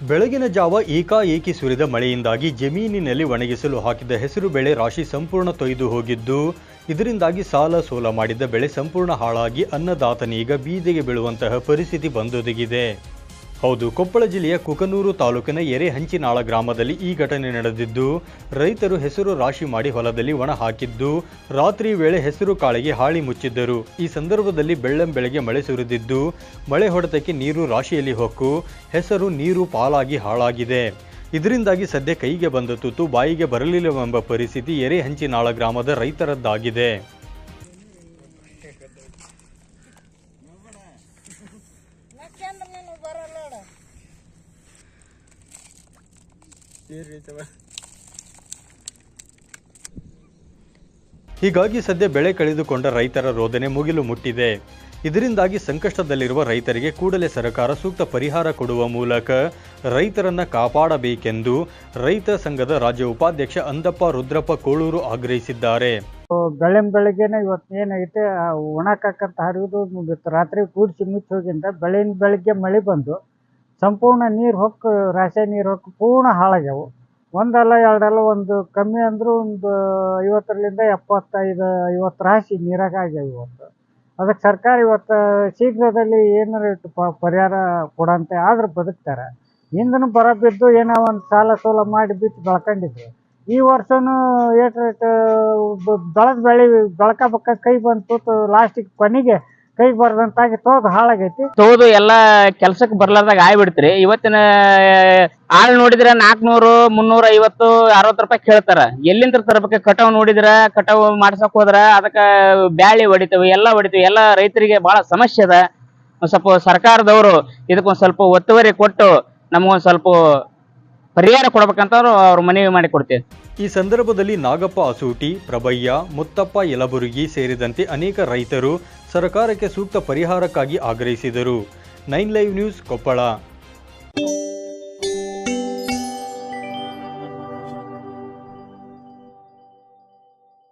ಬೆಳಗಿನ ಜಾವ ಏಕಾಏಕಿ ಸುರಿದ ಮಳೆಯಿಂದಾಗಿ ಜಮೀನಿನಲ್ಲಿ ಒಣಗಿಸಲು ಹಾಕಿದ್ದ ಹೆಸರು ಬೆಳೆ ರಾಶಿ ಸಂಪೂರ್ಣ ತೊಯ್ದು ಹೋಗಿದ್ದು, ಇದರಿಂದಾಗಿ ಸಾಲ ಸೋಲ ಮಾಡಿದ್ದ ಬೆಳೆ ಸಂಪೂರ್ಣ ಹಾಳಾಗಿ ಅನ್ನದಾತನೀಗ ಬೀದಿಗೆ ಬೀಳುವಂತಹ ಪರಿಸ್ಥಿತಿ ಬಂದೊದಗಿದೆ. ಹೌದು, ಕೊಪ್ಪಳ ಜಿಲ್ಲೆಯ ಕುಕನೂರು ತಾಲೂಕಿನ ಎರೆಹಂಚಿನಾಳ ಗ್ರಾಮದಲ್ಲಿ ಈ ಘಟನೆ ನಡೆದಿದ್ದು, ರೈತರು ಹೆಸರು ರಾಶಿ ಮಾಡಿ ಹೊಲದಲ್ಲಿ ಒಣ ಹಾಕಿದ್ದು, ರಾತ್ರಿ ವೇಳೆ ಹೆಸರು ಕಾಳಿಗೆ ಹಾಳಿ ಮುಚ್ಚಿದ್ದರು. ಈ ಸಂದರ್ಭದಲ್ಲಿ ಬೆಳ್ಳಂ ಬೆಳಗ್ಗೆ ಮಳೆ ಸುರಿದಿದ್ದು, ಮಳೆ ಹೊಡೆತಕ್ಕೆ ನೀರು ರಾಶಿಯಲ್ಲಿ ಹೊಕ್ಕು, ಹೆಸರು ನೀರು ಪಾಲಾಗಿ ಹಾಳಾಗಿದೆ. ಇದರಿಂದಾಗಿ ಸದ್ಯ ಕೈಗೆ ಬಂದ ತುತ್ತು ಬಾಯಿಗೆ ಬರಲಿಲ್ಲವೆಂಬ ಪರಿಸ್ಥಿತಿ ಎರೆಹಂಚಿನಾಳ ಗ್ರಾಮದ ರೈತರದ್ದಾಗಿದೆ. ಹೀಗಾಗಿ ಸದ್ಯ ಬೆಳೆ ಕಳೆದುಕೊಂಡ ರೈತರ ರೋದನೆ ಮುಗಿಲು ಮುಟ್ಟಿದೆ. ಇದರಿಂದಾಗಿ ಸಂಕಷ್ಟದಲ್ಲಿರುವ ರೈತರಿಗೆ ಕೂಡಲೇ ಸರ್ಕಾರ ಸೂಕ್ತ ಪರಿಹಾರ ಕೊಡುವ ಮೂಲಕ ರೈತರನ್ನ ಕಾಪಾಡಬೇಕೆಂದು ರೈತ ಸಂಘದ ರಾಜ್ಯ ಉಪಾಧ್ಯಕ್ಷ ಅಂದಪ್ಪ ರುದ್ರಪ್ಪ ಕೋಳೂರು ಆಗ್ರಹಿಸಿದ್ದಾರೆ. ಬೆಳೆಂ ಬೆಳಗ್ಗೆನೆ ಇವತ್ತು ಏನೈತೆ ಒಣಕಾಕಂತ ಹರಿಯೋದು ಮುಗೀತು. ರಾತ್ರಿ ಕೂಡಿಸಿ ಮುಚ್ಚಿ ಹೋಗಿಂದ ಬೆಳಿನ ಬೆಳಗ್ಗೆ ಮಳೆ ಬಂದು ಸಂಪೂರ್ಣ ನೀರು ಹೊಕ್ಕು ರಾಶಿ ನೀರು ಹೊಕ್ಕು ಪೂರ್ಣ ಹಾಳಾಗ್ಯಾವು. ಒಂದಲ್ಲ ಎರಡಲ್ಲ ಒಂದು ಕಮ್ಮಿ ಅಂದರೂ ಒಂದು ಐವತ್ತರಿಂದ ಎಪ್ಪತ್ತೈದು, ಐವತ್ತು ರಾಶಿ ನೀರಾಗ ಆಗ್ಯಾವ ಇವತ್ತು. ಅದಕ್ಕೆ ಸರ್ಕಾರ ಇವತ್ತು ಶೀಘ್ರದಲ್ಲಿ ಏನಾರ ಪ, ಪರಿಹಾರ ಕೊಡಂತೆ ಆದ್ರೆ ಬದುಕ್ತಾರೆ. ಹಿಂದೂ ಬರ ಬಿದ್ದು ಏನೋ ಒಂದು ಸಾಲ ಸೋಲ ಮಾಡಿ ಬಿತ್ತು ಬೆಳ್ಕೊಂಡಿದ್ರು. ಈ ವರ್ಷನೂ ಏಟ್ ರೇಟ್ ಬೆಳೆದ ಬೆಳೆ ಬೆಳ್ಕೊಬೇಕ ಕೈ ಬಂತು ಲಾಸ್ಟಿಗೆ ಕೊನೆಗೆ ಕೈ ಬರ್ದಂತಾಗಿ ತೋದು ಹಾಳಾಗೈತಿ. ತೋದು ಎಲ್ಲಾ ಕೆಲ್ಸಕ್ ಬರ್ಲಾರ್ದಾಗ ಆಗ್ಬಿಡ್ತ್ರಿ. ಇವತ್ತಿನ ಆಳ್ ನೋಡಿದ್ರ ನಾಲ್ಕನೂರು ಮುನ್ನೂರ ಐವತ್ತು ಅರವತ್ತು ರೂಪಾಯಿ ಕೇಳ್ತಾರ. ಎಲ್ಲಿಂದ ತರ್ಬೇಕು? ಕಟಾವ್ ನೋಡಿದ್ರ ಕಟಾವ್ ಮಾಡ್ಸಕ್ ಹೋದ್ರ ಅದಕ್ಕ ಬ್ಯಾಳಿ ಹೊಡಿತೇವೆ ಎಲ್ಲಾ ಹೊಡಿತೇವೆ. ಎಲ್ಲಾ ರೈತರಿಗೆ ಬಹಳ ಸಮಸ್ಯೆ ಅದ. ಒಂದ್ ಸ್ವಲ್ಪ ಸರ್ಕಾರದವರು ಇದಕ್ಕೊಂದ್ ಸ್ವಲ್ಪ ಒತ್ತುವರಿ ಕೊಟ್ಟು ನಮಗೊಂದ್ ಸ್ವಲ್ಪ ಪರಿಹಾರ ಕೊಡ್ಬೇಕಂತ ಅವ್ರ ಮನವಿ ಮಾಡಿ ಕೊಡ್ತೇವೆ. ಈ ಸಂದರ್ಭದಲ್ಲಿ ನಾಗಪ್ಪ ಅಸೂಟಿ ಪ್ರಭಯ್ಯ ಮುತ್ತಪ್ಪ ಯಲಬುರುಗಿ ಸೇರಿದಂತೆ ಅನೇಕ ರೈತರು ಸರ್ಕಾರಕ್ಕೆ ಸೂಕ್ತ ಪರಿಹಾರಕ್ಕಾಗಿ ಆಗ್ರಹಿಸಿದರು. Nine live news Koppal.